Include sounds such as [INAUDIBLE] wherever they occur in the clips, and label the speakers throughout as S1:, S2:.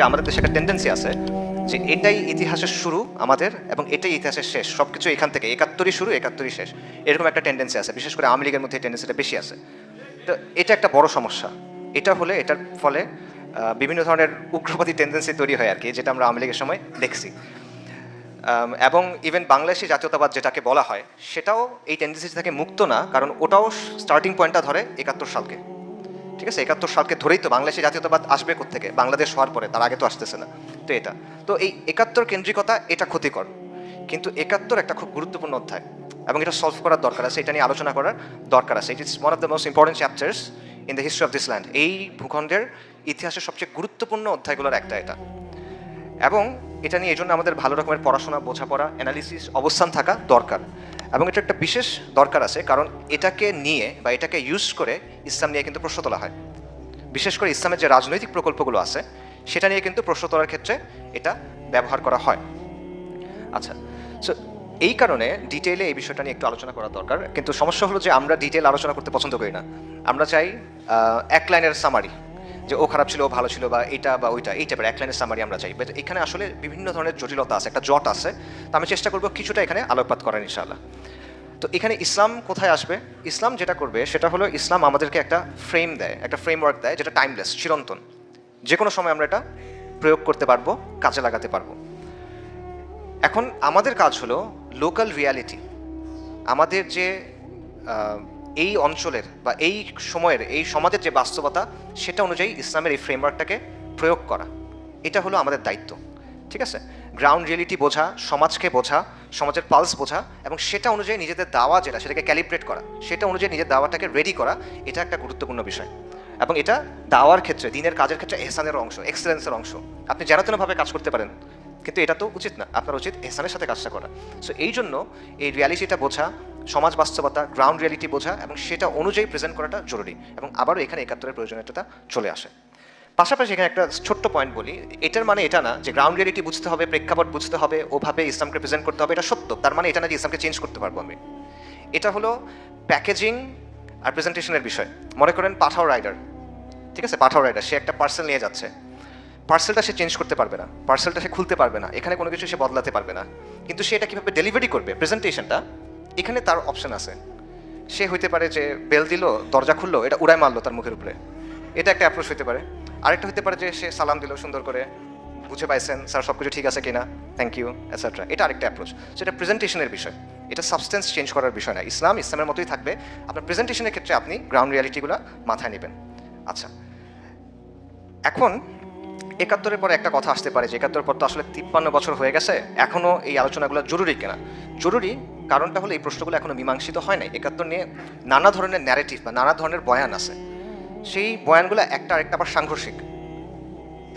S1: যে আমাদের দেশে একটা টেন্ডেন্সি আছে যে এটাই ইতিহাসের শুরু আমাদের এবং এটাই ইতিহাসের শেষ। সব কিছু এখান থেকে, একাত্তরই শুরু, একাত্তরই শেষ। এরকম একটা টেন্ডেন্সি আছে, বিশেষ করে আওয়ামী লীগের মধ্যে টেন্ডেন্সিটা বেশি আছে। তো এটা একটা বড় সমস্যা। এটা হলে, এটার ফলে বিভিন্ন ধরনের উগ্রবাদী টেন্ডেন্সি তৈরি হয় আর কি যেটা আমরা আওয়ামী লীগের সময় দেখছি। এবং ইভেন বাংলাদেশি জাতীয়তাবাদ যেটাকে বলা হয়, সেটাও এই টেন্ডেন্সি থেকে মুক্ত না, কারণ ওটাও স্টার্টিং পয়েন্টটা ধরে একাত্তর সালকে। ঠিক আছে, একাত্তর সালকে ধরেই তো বাংলাদেশি জাতীয়তাবাদ আসবে থেকে বাংলাদেশ হওয়ার পরে, তার আগে তো আসতেছে না। তো এটা। তো এই একাত্তর কেন্দ্রিকতা, এটা ক্ষতিকর। কিন্তু একাত্তর একটা খুব গুরুত্বপূর্ণ অধ্যায়। এবং এটা সলভ করার দরকার আছে, এটা নিয়ে আলোচনা করার দরকার আছে। It is one of the most important chapters in the history of this land এই ভূখণ্ডের ইতিহাসের সবচেয়ে গুরুত্বপূর্ণ অধ্যায়গুলোর একটা এটা। এবং এটা নিয়ে এই জন্য আমাদের ভালো রকমের পড়াশোনা, বোঝাপড়া অ্যানালিসিস অবস্থান থাকা দরকার। এবং এটা একটা বিশেষ দরকার আছে, কারণ এটাকে নিয়ে বা এটাকে ইউজ করে ইসলাম নিয়ে কিন্তু প্রশ্ন তোলা হয়। বিশেষ করে ইসলামের যে রাজনৈতিক প্রকল্পগুলো আছে, সেটা নিয়ে কিন্তু প্রশ্ন তোলার ক্ষেত্রে এটা ব্যবহার করা হয়। আচ্ছা সো এই কারণে ডিটেইলে এই বিষয়টা নিয়ে একটু আলোচনা করা দরকার। কিন্তু সমস্যা হলো যে আমরা ডিটেল আলোচনা করতে পছন্দ করি না। আমরা চাই এক লাইনের সামারি যে ও খারাপ ছিল, ও ভালো ছিল বা এটা বা ওইটা, এই টাইপের এক লাইনের সামারি আমরা চাই। বাট এখানে আসলে বিভিন্ন ধরনের জটিলতা আছে, একটা জট আছে। তো আমি চেষ্টা করব কিছুটা এখানে আলোকপাত করার, ইনশাআল্লাহ। তো এখানে ইসলাম কোথায় আসবে? ইসলাম যেটা করবে, সেটা হলো ইসলাম আমাদেরকে একটা ফ্রেম দেয়, একটা ফ্রেমওয়ার্ক দেয় যেটা টাইমলেস চিরন্তন। যে কোনো সময় আমরা এটা প্রয়োগ করতে পারব, কাজে লাগাতে পারব। এখন আমাদের কাজ হলো লোকাল রিয়ালিটি আমাদের যে এই অঞ্চলের বা এই সময়ের, এই সমাজের যে বাস্তবতা, সেটা অনুযায়ী ইসলামের এই ফ্রেমওয়ার্কটাকে প্রয়োগ করা। এটা হলো আমাদের দায়িত্ব, ঠিক আছে? গ্রাউন্ড রিয়েলিটি বোঝা, সমাজকে বোঝা, সমাজের পালস বোঝা, এবং সেটা অনুযায়ী নিজেদের দাওয়া যেটা, সেটাকে ক্যালিব্রেট করা। সেটা অনুযায়ী নিজের দাওয়াটাকে রেডি করা, এটা একটা গুরুত্বপূর্ণ বিষয়। এবং এটা দাওয়ার ক্ষেত্রে, দিনের কাজের ক্ষেত্রে এহসানের অংশ এক্সেলেন্সের অংশ। আপনি যেন তেনভাবে কাজ করতে পারেন, কিন্তু এটা তো উচিত না। আপনার উচিত এহসানের সাথে কাজটা করা। সো এই জন্য এই রিয়ালিটিটা বোঝা সমাজ বাস্তবতা গ্রাউন্ড রিয়ালিটি বোঝা এবং সেটা অনুযায়ী প্রেজেন্ট করাটা জরুরি এবং আবারও এখানে একাত্তরের প্রয়োজনীয়তা চলে আসে। পাশাপাশি এখানে একটা ছোট্ট পয়েন্ট বলি, এটার মানে এটা না যে গ্রাউন্ড রিয়ালিটি বুঝতে হবে, প্রেক্ষাপট বুঝতে হবে, ওভাবে ইসলামকে প্রেজেন্ট করতে হবে, এটা সত্য। তার মানে এটা না যে ইসলামকে চেঞ্জ করতে পারব আমি। এটা হলো প্যাকেজিং আর প্রেজেন্টেশনের বিষয়। মনে করেন পাঠাও রাইডার ঠিক আছে? পাঠাও রাইডার সে একটা পার্সেল নিয়ে যাচ্ছে। পার্সেলটা সে চেঞ্জ করতে পারবে না পার্সেলটা সে খুলতে পারবে না, এখানে কোনো কিছু সে বদলাতে পারবে না। কিন্তু সে এটা কীভাবে ডেলিভারি করবে? প্রেজেন্টেশনটা এখানে তার অপশন আছে। সে হইতে পারে যে বেল দিল, দরজা খুললো, এটা উড়ায় মারলো তার মুখের উপরে। এটা একটা অ্যাপ্রোচ হতে পারে। আরেকটা হতে পারে যে সে সালাম দিল, সুন্দর করে, বুঝে পাইছেন, স্যার সব কিছু ঠিক আছে কিনা? থ্যাংক ইউ এটসেট্রা এটা আরেকটা অ্যাপ্রোচ সেটা প্রেজেন্টেশনের বিষয়। এটা সাবস্টেন্স চেঞ্জ করার বিষয় না। ইসলাম, ইসলামের মতোই থাকবে। আপনার প্রেজেন্টেশনের ক্ষেত্রে আপনি গ্রাউন্ড রিয়ালিটিগুলো মাথায় নেবেন। আচ্ছা। এখন একাত্তরের পরে একটা কথা আসতে পারে যে, একাত্তর পর তো আসলে তিপ্পান্ন বছর হয়ে গেছে। এখনও এই আলোচনাগুলো জরুরি কিনা? জরুরি কারণটা হলো এই প্রশ্নগুলো এখনও মীমাংসিত হয় নাই। একাত্তর নিয়ে নানা ধরনের ন্যারেটিভ বা নানা ধরনের বয়ান আছে। সেই বয়ানগুলো একটা আরেকটা আবার সাংঘর্ষিক।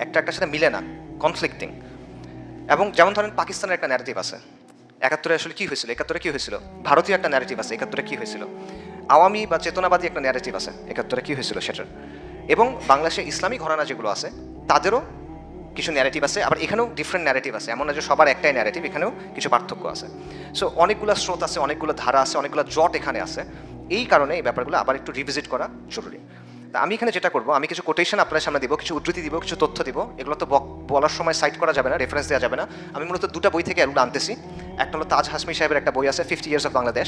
S1: একটা একটার সাথে মিলে না কনফ্লিক্টিং এবং যেমন ধরেন পাকিস্তানের একটা ন্যারেটিভ আছে। একাত্তরে আসলে কী হয়েছিল? একাত্তরে কী হয়েছিল? ভারতীয় একটা ন্যারেটিভ আছে, একাত্তরে কী হয়েছিল? আওয়ামী বা চেতনাবাদী একটা ন্যারেটিভ আছে, একাত্তরে কী হয়েছিল সেটার? এবং বাংলাদেশে ইসলামী ঘরানা যেগুলো আছে, তাদেরও কিছু ন্যারেটিভ আছে, আবার এখানেও ডিফারেন্ট ন্যারেটিভ আছে। এমন না যে সবার একটাই ন্যারেটিভ এখানেও কিছু পার্থক্য আছে। সো অনেকগুলো স্রোত আছে, অনেকগুলো ধারা আছে, অনেকগুলো জট এখানে আছে। এই কারণে এই ব্যাপারগুলো আবার একটু রিভিজিট করা জরুরি। তা আমি এখানে যেটা করব, আমি কিছু কোটেশন আপনার সামনে দিব, কিছু উদ্ধৃতি দিব, কিছু তথ্য দিব। এগুলো তো বলার সময় সাইট করা যাবে না রেফারেন্স দেওয়া যাবে না। আমি মূলত দুটো বই থেকে এগুলো আনতেছি। একটা হলো তাজ হাসমি সাহেবের একটা বই আছে ফিফটি ইয়ার্স অফ বাংলাদেশ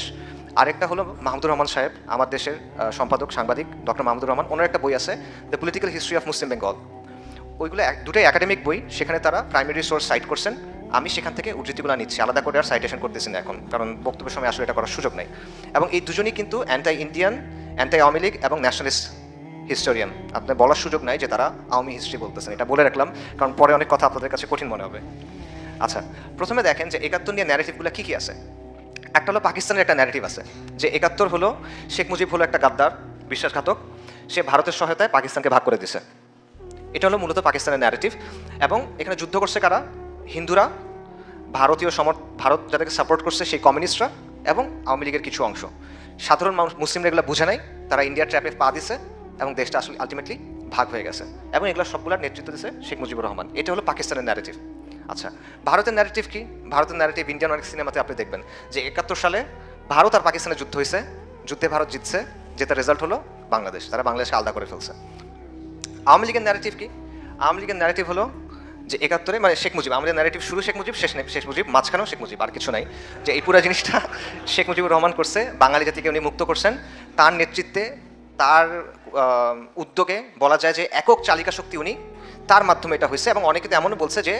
S1: আরেকটা হলো মাহমুদুর রহমান সাহেব আমার দেশের সম্পাদক, সাংবাদিক ডক্টর মাহমুদুর রহমান। ওনার একটা বই আছে the political history of Muslim Bengal ওইগুলো এক- দুটোই একাডেমিক বই, সেখানে তারা প্রাইমারি সোর্স সাইট করছেন। আমি সেখান থেকে উদ্ধৃতিগুলো নিচ্ছি। আলাদা করে আর সাইটেশন করতেছি না এখন, কারণ বক্তব্যের সময় আসলে এটা করার সুযোগ নেই। এবং এই দুজনই কিন্তু anti Indian anti Awami League এবং ন্যাশনালিস্ট হিস্টোরিয়ান আপনার বলার সুযোগ নাই যে তারা আওয়ামী হিস্ট্রি বলতেছেন, এটা বলে রাখলাম, কারণ পরে অনেক কথা আপনাদের কাছে কঠিন মনে হবে। আচ্ছা প্রথমে দেখেন যে একাত্তর নিয়ে ন্যারেটিভগুলো কী কী আছে? একটা হলো পাকিস্তানের একটা ন্যারেটিভ আছে, যে একাত্তর হলো শেখ মুজিব হলো একটা গাদ্দার, বিশ্বাসঘাতক। সে ভারতের সহায়তায় পাকিস্তানকে ভাগ করে দিছে। এটা হলো মূলত পাকিস্তানের ন্যারেটিভ এবং এখানে যুদ্ধ করছে কারা? হিন্দুরা, ভারতীয় সমর, ভারত যাদেরকে সাপোর্ট করছে সেই কমিউনিস্টরা এবং আওয়ামী লীগের কিছু অংশ। সাধারণ মানুষ মুসলিমরা এগুলো বুঝে নাই তারা ইন্ডিয়ার ট্র্যাপে পা দিছে এবং দেশটা আসলে আলটিমেটলি ভাগ হয়ে গেছে। এবং এগুলো সবগুলোর নেতৃত্ব দিছে শেখ মুজিবুর রহমান। এটা হলো পাকিস্তানের ন্যারেটিভ আচ্ছা ভারতের ন্যারেটিভ কি? ভারতের ন্যারেটিভ ইন্ডিয়ান অনেক সিনেমাতে আপনি দেখবেন যে একাত্তর সালে ভারত আর পাকিস্তানের যুদ্ধ হয়েছে যুদ্ধে ভারত জিতছে যেটার রেজাল্ট হলো বাংলাদেশ। তারা বাংলাদেশকে আলাদা করে ফেলছে। আওয়ামী লীগের ন্যারেটিভ কি? আওয়ামী লীগের ন্যারেটিভ হলো যে একাত্তরে মানে শেখ মুজিব আমাদের ন্যারেটিভ শুরু শেখ মুজিব, শেষ শেষ মুজিব, মাঝখানেও শেখ মুজিব, আর কিছু নাই। যে এই পুরো জিনিসটা [LAUGHS] শেখ মুজিবুর রহমান করছে, বাঙালি জাতিকে উনি মুক্ত করছেন। তার নেতৃত্বে, তার উদ্যোগে বলা যায় যে একক চালিকা শক্তি উনি, তার মাধ্যমে এটা হয়েছে। এবং অনেকে তো এমনও বলছে যে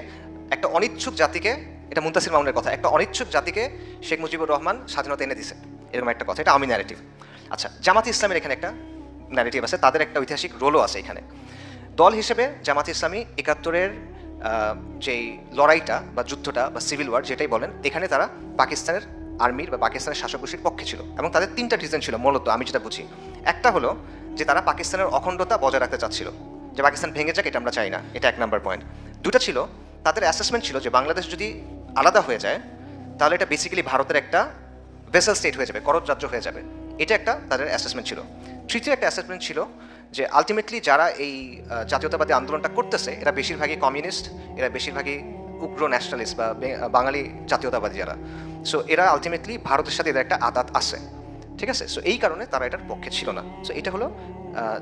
S1: একটা অনিচ্ছুক জাতিকে, এটা মুন্তাসির মামুনের কথা, একটা অনিচ্ছুক জাতিকে শেখ মুজিবুর রহমান স্বাধীনতা এনে দিছে এরকম একটা কথা, এটা আমি ন্যারেটিভ আচ্ছা জামাত ইসলামের এখানে একটা ন্যারেটিভ আছে, তাদের একটা ঐতিহাসিক রোলও আছে এখানে। দল হিসেবে জামাত ইসলামী একাত্তরের যেই লড়াইটা বা যুদ্ধটা বা সিভিল ওয়ার যেটাই বলেন, এখানে তারা পাকিস্তানের আর্মির বা পাকিস্তানের শাসক গোষ্ঠীর পক্ষে ছিল এবং তাদের তিনটা রিজন ছিল মূলত, আমি যেটা বুঝি। একটা হলো যে তারা পাকিস্তানের অখণ্ডতা বজায় রাখতে চাচ্ছিল, যে পাকিস্তান ভেঙে যাক, এটা আমরা চাই না, এটা এক নাম্বার পয়েন্ট দুটা ছিল, তাদের অ্যাসেসমেন্ট ছিল যে বাংলাদেশ যদি আলাদা হয়ে যায়, তাহলে এটা বেসিক্যালি ভারতের একটা ভেসেল স্টেট হয়ে যাবে করজ রাজ্য হয়ে যাবে। এটা একটা তাদের অ্যাসেসমেন্ট ছিল। তৃতীয় একটা অ্যাসেসমেন্ট ছিল যে আলটিমেটলি যারা এই জাতীয়তাবাদী আন্দোলনটা করতেছে, এরা বেশিরভাগই কমিউনিস্ট এরা বেশিরভাগই উগ্র ন্যাশনালিস্ট বা বাঙালি জাতীয়তাবাদী যারা। সো এরা আলটিমেটলি ভারতের সাথে এদের একটা আদাত আছে। ঠিক আছে? সো এই কারণে তারা এটার পক্ষে ছিল না। সো এটা হলো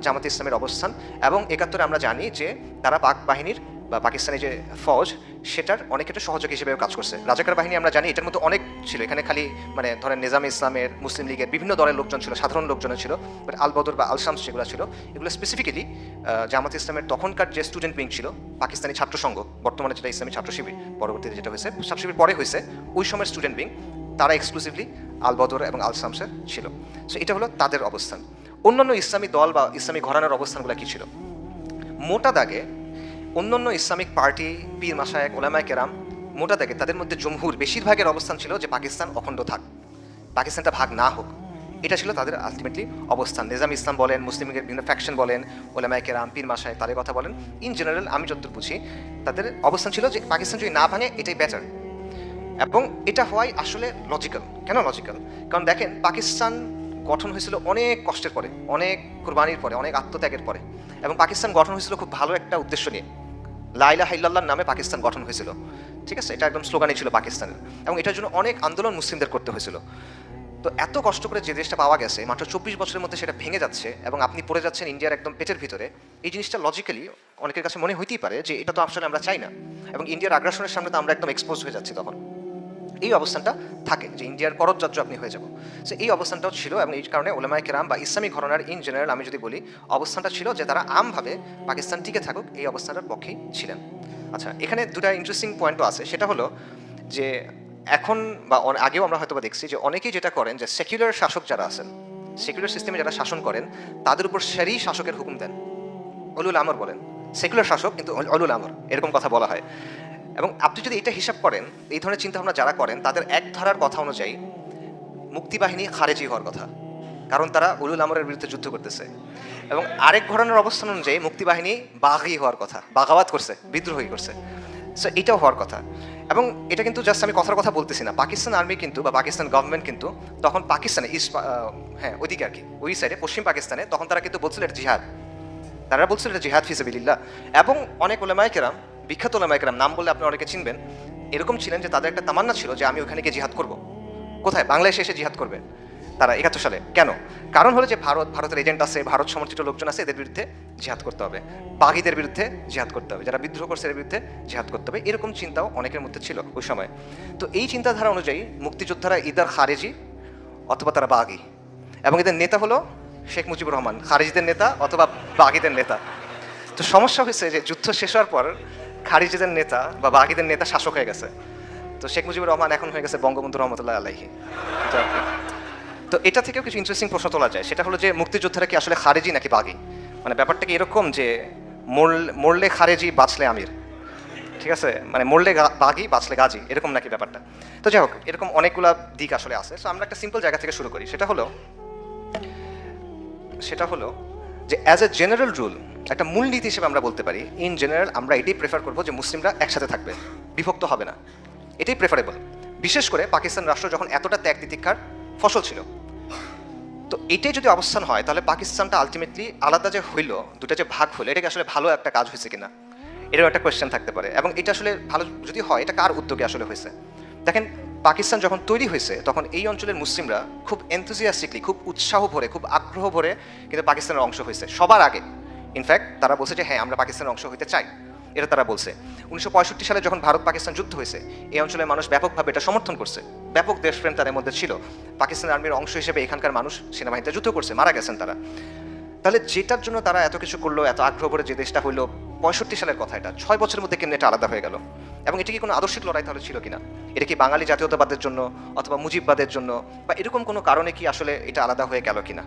S1: জামাতে ইসলামের অবস্থান। এবং একাত্তরে আমরা জানি যে তারা পাক বাহিনীর বা পাকিস্তানি যে ফৌজ, সেটার অনেক ক্ষেত্রে সহযোগী হিসেবেও কাজ করছে। রাজাকার বাহিনী আমরা জানি এটার মধ্যে অনেক ছিল। এখানে খালি মানে ধরেন নিজাম ইসলামের, মুসলিম লীগের বিভিন্ন দলের লোকজন ছিল, সাধারণ লোকজনের ছিল বাট আল বদর বা আলসামস যেগুলো ছিল, এগুলো স্পেসিফিক্যালি জামাত ইসলামের তখনকার যে স্টুডেন্ট উইং ছিল, পাকিস্তানি ছাত্র সংঘ বর্তমানে যেটা ইসলামী ছাত্র শিবির পরবর্তীতে যেটা হয়েছে ছাত্র শিবির পরে হয়েছে, ওই সময়ের স্টুডেন্ট উইং তারা এক্সক্লুসিভলি আল বদর এবং আল শামসের ছিল। সো এটা হলো তাদের অবস্থান। অন্যান্য ইসলামী দল বা ইসলামী ঘরানার অবস্থানগুলো কী ছিল? মোটা দাগে অন্যান্য ইসলামিক পার্টি, পীর মাসায়েক ওলামায় কেরাম মোটা দাগে তাদের মধ্যে জমহুর বেশিরভাগের অবস্থান ছিল যে পাকিস্তান অখণ্ড থাক, পাকিস্তানটা ভাগ না হোক। এটা ছিল তাদের আলটিমেটলি অবস্থান। নিজাম ইসলাম বলেন, মুসলিম লীগের বিভিন্ন ফ্যাকশন বলেন ওলামায় কেরাম, পীর মাসায়েক তাদের কথা বলেন। ইন জেনারেল আমি যতদূর বুঝি, তাদের অবস্থান ছিল যে পাকিস্তান যদি না ভাঙে, এটাই বেটার এবং এটা হওয়াই আসলে লজিক্যাল কেন লজিক্যাল কারণ দেখেন, পাকিস্তান গঠন হয়েছিল অনেক কষ্টের পরে, অনেক কোরবানির পরে, অনেক আত্মত্যাগের পরে। এবং পাকিস্তান গঠন হয়েছিল খুব ভালো একটা উদ্দেশ্য নিয়ে। লাইলা হাইল্লাহর নামে পাকিস্তান গঠন হয়েছিল। ঠিক আছে? এটা একদম স্লোগানই ছিল পাকিস্তানের। এবং এটার জন্য অনেক আন্দোলন মুসলিমদের করতে হয়েছিল। তো এত কষ্ট করে যে দেশটা পাওয়া গেছে, মাত্র চব্বিশ বছরের মধ্যে সেটা ভেঙে যাচ্ছে এবং আপনি পড়ে যাচ্ছেন ইন্ডিয়ার একদম পেটের ভিতরে, এই জিনিসটা লজিক্যালি অনেকের কাছে মনে হইতেই পারে যে এটা তো আসলে আমরা চাই না। এবং ইন্ডিয়ার আগ্রাসনের সামনে তো আমরা একদম এক্সপোজ হয়ে যাচ্ছি তখন। এই অবস্থানটা থাকে যে ইন্ডিয়ার করজ্জার্য আপনি হয়ে যাব। সো এই অবস্থানটাও ছিল এবং এই কারণে ওলামায় কেরাম বা ইসলামী ঘরনার ইন জেনারেল আমি যদি বলি, অবস্থানটা ছিল যে তারা আমভাবে পাকিস্তান টিকে থাকুক, এই অবস্থানটার পক্ষেই ছিলেন। আচ্ছা এখানে দুটা ইন্টারেস্টিং পয়েন্টও আছে। সেটা হলো যে এখন বা আগেও আমরা হয়তো দেখছি যে অনেকেই যেটা করেন যে সেকুলার শাসক যারা আছেন সেকুলার সিস্টেমে যারা শাসন করেন, তাদের উপর সেরই শাসকের হুকুম দেন। অলুল আমর বলেন সেকুলার শাসক কিন্তু অলুল আমর, এরকম কথা বলা হয়। এবং আপনি যদি এটা হিসাব করেন, এই ধরনের চিন্তাভাবনা যারা করেন, তাদের এক ধারার কথা অনুযায়ী মুক্তিবাহিনী খারেজি হওয়ার কথা। কারণ তারা উলুল আমরের বিরুদ্ধে যুদ্ধ করতেছে। এবং আরেক ঘটনার অবস্থান অনুযায়ী মুক্তিবাহিনী বাঘি হওয়ার কথা বাগাবাত করছে, বিদ্রোহী করছে। সো এটাও হওয়ার কথা। এবং এটা কিন্তু জাস্ট আমি কথার কথা বলতেছি না। পাকিস্তান আর্মি কিন্তু বা পাকিস্তান গভর্নমেন্ট কিন্তু তখন পাকিস্তানে ইস্ট হ্যাঁ ওইদিকে আর কি, ওই সাইডে পশ্চিম পাকিস্তানে তখন তারা কিন্তু বলছিল এটা জিহাদ। তারা বলছিল এটা জিহাদ ফিসাবিল্লাহ এবং অনেক ওলামায় কেরাম বিখ্যাত ওলামায় কেরাম নাম বললে আপনি অনেকে চিনবেন। এরকম ছিলেন যে তাদের একটা তামান্না ছিল যে আমি ওখানে গিয়ে জিহাদ করব। কোথায়? বাংলাদেশে এসে জিহাদ করবে। তারা একাত্তর সালে। কেন? কারণ হলো যে ভারত, ভারতের এজেন্ট আছে, ভারত সমর্থিত লোকজন আছে, এদের বিরুদ্ধে জিহাদ করতে হবে। বাগিদের বিরুদ্ধে জিহাদ করতে হবে। যারা বিদ্রোহ করছে এর বিরুদ্ধে জিহাদ করতে হবে। এরকম চিন্তাও অনেকের মধ্যে ছিল ওই সময়। তো এই চিন্তাধারা অনুযায়ী মুক্তিযোদ্ধারা ইদার খারেজি অথবা তারা বাগি এবং এদের নেতা হলো শেখ মুজিবুর রহমান। খারেজিদের নেতা অথবা বাগিদের নেতা। তো সমস্যা হয়েছে যে যুদ্ধ শেষ হওয়ার পর খারিজিদের নেতা বা বাগিদের নেতা শাসক হয়ে গেছে। তো শেখ মুজিবুর রহমান এখন হয়ে গেছে বঙ্গবন্ধু রহমতুল্লাহ আলাইহি। তো তো এটা থেকেও কিছু ইন্টারেস্টিং প্রশ্ন তোলা যায়। সেটা হলো যে মুক্তিযোদ্ধারা কি আসলে খারেজি নাকি বাগি? মানে ব্যাপারটা কি এরকম যে মরল- খারেজি, বাঁচলে আমির? ঠিক আছে? মানে মরলে বাগি, বাঁচলে গাজী, এরকম নাকি ব্যাপারটা? তো যাই হোক, এরকম অনেকগুলা দিক আসলে আছে। সো আমরা একটা সিম্পল জায়গা থেকে শুরু করি। সেটা হলো সেটা হলো যে অ্যাজ এ জেনারেল রুল একটা মূলনীতি হিসেবে আমরা বলতে পারি ইন জেনারেল আমরা এটাই প্রেফার করব যে মুসলিমরা একসাথে থাকবে, বিভক্ত হবে না। এটাই প্রেফারেবল বিশেষ করে পাকিস্তান রাষ্ট্র যখন এতটা ত্যাগ তিতিক্ষার ফসল ছিল। তো এটাই যদি অবস্থান হয়, তাহলে পাকিস্তানটা আলটিমেটলি আলাদা যে হইল, দুটো যে ভাগ হলো এটাকে আসলে ভালো একটা কাজ হয়েছে কিনা? এরকম একটা কোয়েশ্চেন থাকতে পারে। এবং এটা আসলে ভালো যদি হয়, এটা কার উদ্যোগে আসলে হয়েছে? দেখেন, পাকিস্তান যখন তৈরি হয়েছে, তখন এই অঞ্চলের মুসলিমরা খুব এনথুজিয়াস্টিকলি খুব উৎসাহ ভরে, খুব আগ্রহ ভরে কিন্তু পাকিস্তানের অংশ হয়েছে। সবার আগে। ইনফ্যাক্ট তারা বলছে যে হ্যাঁ আমরা পাকিস্তানের অংশ হইতে চাই। এটা তারা বলছে। উনিশশো পঁয়ষট্টি সালে যখন ভারত পাকিস্তান যুদ্ধ হয়েছে, এই অঞ্চলের মানুষ ব্যাপকভাবে এটা সমর্থন করছে। ব্যাপক দেশপ্রেম তাদের মধ্যে ছিল। পাকিস্তান আর্মির অংশ হিসেবে এখানকার মানুষ সেনাবাহিনীতে যুদ্ধ করছে, মারা গেছেন তারা। তাহলে যেটার জন্য তারা এত কিছু করল, এত আগ্রহ করে যে দেশটা হইল, পঁয়ষট্টি সালের কথা এটা। ছয় বছরের মধ্যে কেমনি এটা আলাদা হয়ে গেল? এবং এটা কি কোনো আদর্শিক লড়াই তাহলে ছিল কিনা? এটা কি বাঙালি জাতীয়তাবাদের জন্য অথবা মুজিববাদের জন্য? বা এরকম কোনো কারণে কি আসলে এটা আলাদা হয়ে গেল কিনা?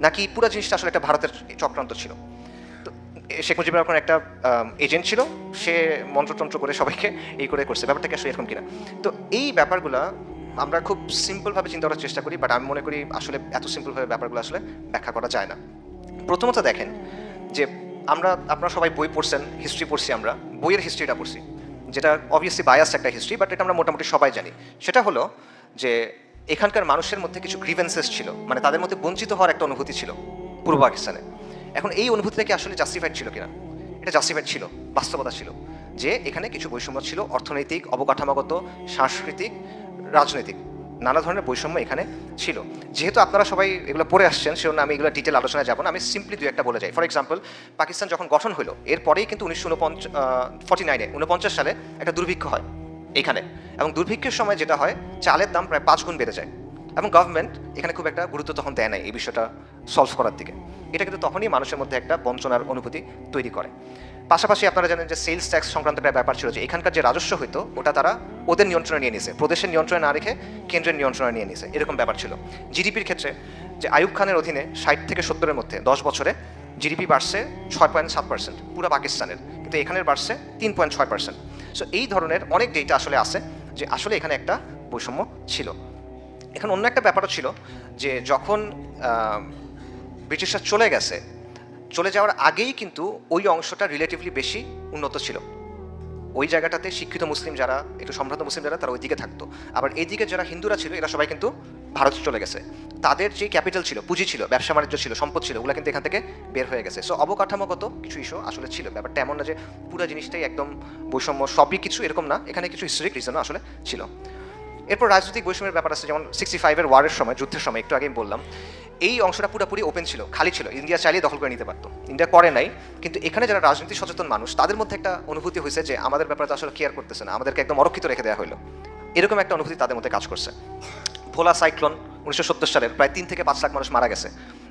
S1: নাকি পুরো জিনিসটা আসলে একটা ভারতের চক্রান্ত ছিল? শেখ মুজিবুর রহমান একটা এজেন্ট ছিল। সে মন্ত্রতন্ত্র করে সবাইকে এই করে করছে। ব্যাপারটা কি আসলে এরকম কিনা। তো এই ব্যাপারগুলো আমরা খুব সিম্পলভাবে চিন্তা করার চেষ্টা করি বাট আমি মনে করি আসলে এত সিম্পলভাবে ব্যাপারগুলো আসলে ব্যাখ্যা করা যায় না। প্রথমত দেখেন যে আমরা, আপনারা সবাই বই পড়ছেন হিস্ট্রি পড়ছি আমরা, বইয়ের হিস্ট্রিটা পড়ছি। যেটা অবভিয়াসলি বায়াস একটা হিস্ট্রি বাট এটা আমরা মোটামুটি সবাই জানি। সেটা হলো যে এখানকার মানুষের মধ্যে কিছু গ্রিভেন্সেস ছিল। মানে তাদের মধ্যে বঞ্চিত হওয়ার একটা অনুভূতি ছিল পূর্ব পাকিস্তানে। এখন এই অনুভূতিটা কি আসলে জাস্টিফাইড ছিল কিনা? এটা জাস্টিফাইড ছিল, বাস্তবতা ছিল যে এখানে কিছু বৈষম্য ছিল, অর্থনৈতিক অবকাঠামোগত, সাংস্কৃতিক, রাজনৈতিক, নানা ধরনের বৈষম্য এখানে ছিল। যেহেতু আপনারা সবাই এগুলো পড়ে আসছেন, সেজন্য আমি এগুলো ডিটেল আলোচনায় যাব না। আমি সিম্পলি দু একটা বলে যাই। ফর এক্সাম্পল পাকিস্তান যখন গঠন হলো, এরপরেই কিন্তু উনিশশো উনপঞ্চাশ ফর্টি নাইনে উনপঞ্চাশ সালে একটা দুর্ভিক্ষ হয় এখানে। এবং দুর্ভিক্ষের সময় যেটা হয়, চালের দাম প্রায় পাঁচ গুণ বেড়ে যায়। এবং গভর্নমেন্ট এখানে খুব একটা গুরুত্ব তখন দেয় নাই এই বিষয়টা সলভ করার দিকে। এটা কিন্তু তখনই মানুষের মধ্যে একটা বঞ্চনার অনুভূতি তৈরি করে। পাশাপাশি আপনারা জানেন যে সেলস ট্যাক্স সংক্রান্ত একটা ব্যাপার ছিল যে এখানকার যে রাজস্ব হতো ওটা তারা ওদের নিয়ন্ত্রণে নিয়ে নিছে। প্রদেশের নিয়ন্ত্রণে না রেখে কেন্দ্রের নিয়ন্ত্রণে নিয়ে নিছে। এরকম ব্যাপার ছিল। জিডিপির ক্ষেত্রে যে আয়ুব খানের অধীনে ষাট থেকে সত্তরের মধ্যে দশ বছরে জিডিপি বাড়ছে ছয় পয়েন্ট সাত পার্সেন্ট পুরো পাকিস্তানের। কিন্তু এখানের বাড়ছে তিন পয়েন্ট ছয় পার্সেন্ট সো এই ধরনের অনেক ডেটা আসলে আছে যে আসলে এখানে একটা বৈষম্য ছিল। এখানে অন্য একটা ব্যাপারও ছিল যে যখন ব্রিটিশরা চলে গেছে, চলে যাওয়ার আগেই কিন্তু ওই অংশটা রিলেটিভলি বেশি উন্নত ছিল। ওই জায়গাটাতে শিক্ষিত মুসলিম যারা, একটু সম্ভ্রান্ত মুসলিম যারা, তারা ওইদিকে থাকতো। আবার এইদিকে যারা হিন্দুরা ছিল, এরা সবাই কিন্তু ভারত চলে গেছে। তাদের যে ক্যাপিটাল ছিল, পুঁজি ছিল, ব্যবসা বাণিজ্য ছিল, সম্পদ ছিল, ওগুলো কিন্তু এখান থেকে বের হয়ে গেছে। সো অবকাঠামোগত কিছু ইস্যু আসলে ছিল। ব্যাপারটা এমন না যে পুরো জিনিসটাই একদম বৈষম্য, সবই কিছু এরকম না। এখানে কিছু হিস্টোরিক রিজনও আসলে ছিল। এরপর রাজনৈতিক বৈষম্যের ব্যাপার আছে, যেমন সিক্সটি ফাইভের ওয়ারের সময়, যুদ্ধের সময়, একটু আগে আমি বললাম, এই অংশটা পুরোপুরি ওপেন ছিল, খালি ছিল, ইন্ডিয়া চাইলেই দখল করে নিতে পারতো। ইন্ডিয়া করে নাই, কিন্তু এখানে যারা রাজনীতি সচেতন মানুষ, তাদের মধ্যে একটা অনুভূতি হয়েছে যে আমাদের ব্যাপারে তো আসলে কেয়ার করতেছে না, আমাদেরকে একদম অরক্ষিত রেখে দেওয়া হলো। এরকম একটা অনুভূতি তাদের মধ্যে কাজ করছে। ভোলা সাইক্লোন উনিশশো সত্তর সালের প্রায় তিন থেকে পাঁচ লাখ মানুষ মারা গেছে।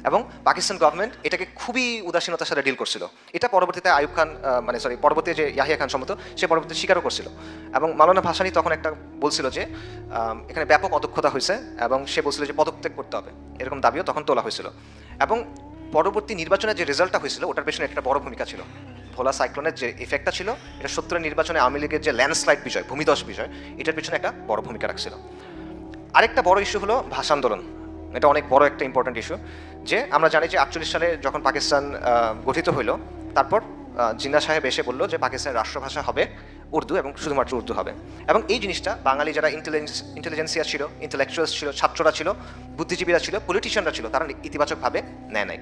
S1: এবং পাকিস্তান গভর্নমেন্ট এটাকে খুবই উদাসীনতার সাথে ডিল করছিল। এটা পরবর্তীতে আয়ুব খান মানে সরি পরবর্তী যে ইয়াহিয়া খান সম্মত সে পরবর্তীতে স্বীকারও করছিল। এবং মালানা ভাসানি তখন একটা বলছিল যে এখানে ব্যাপক অদক্ষতা হয়েছে এবং সে বলছিল যে পদত্যাগ করতে হবে। এরকম দাবিও তখন তোলা হয়েছিল। এবং পরবর্তী নির্বাচনের যে রেজাল্টটা হয়েছিল, ওটার পেছনে একটা বড় ভূমিকা ছিল। ভোলা সাইক্লোনের যে ইফেক্টটা ছিল, এটা সত্তরের নির্বাচনে আওয়ামী লীগের যে ল্যান্ডস্লাইড বিষয় ভূমিধস বিষয় এটার পেছনে একটা বড় ভূমিকা রাখছিল। আরেকটা বড় ইস্যু হলো ভাষা আন্দোলন। এটা অনেক বড় একটা ইম্পর্ট্যান্ট ইস্যু যে আমরা জানি যে আটচল্লিশ সালে যখন পাকিস্তান গঠিত হইল, তারপর জিন্দা সাহেব এসে বলল যে পাকিস্তানের রাষ্ট্রভাষা হবে উর্দু এবং শুধুমাত্র উর্দু হবে। এবং এই জিনিসটা বাঙালি যারা ইন্টেলিজেন্স ইন্টেলিজেন্সিয়া ছিল ইন্টেলেকচুয়ালস ছিল, ছাত্ররা ছিল, বুদ্ধিজীবীরা ছিল পলিটিশিয়ানরা ছিল, তারা ইতিবাচকভাবে নেয় নাই।